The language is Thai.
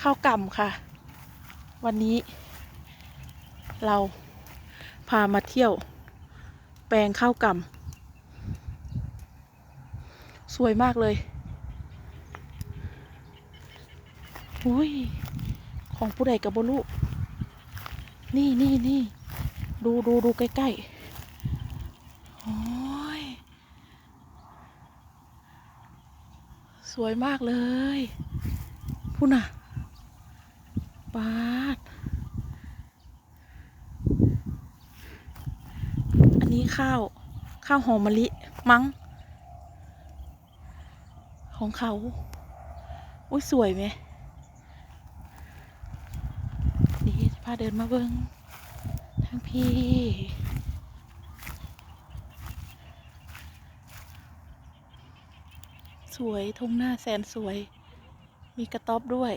ข้าวกล่ำค่ะ วันนี้ เราพามาเที่ยว แปลงข้าวกล่ำสวยมากเลยอุ้ยของผู้ใดกับบลูนี่นี่นี่ดูดูดูใกล้ๆโอ้ยสวยมากเลยพูน่ะ ปาด อันนี้ข้าว ข้าวหอมมะลิ มั้ง ของเขา อุ้ยสวยไหมนี่พาเดินมาเบิงทางพี่สวยทงหน้าแสนสวย มีกระต๊อบด้วย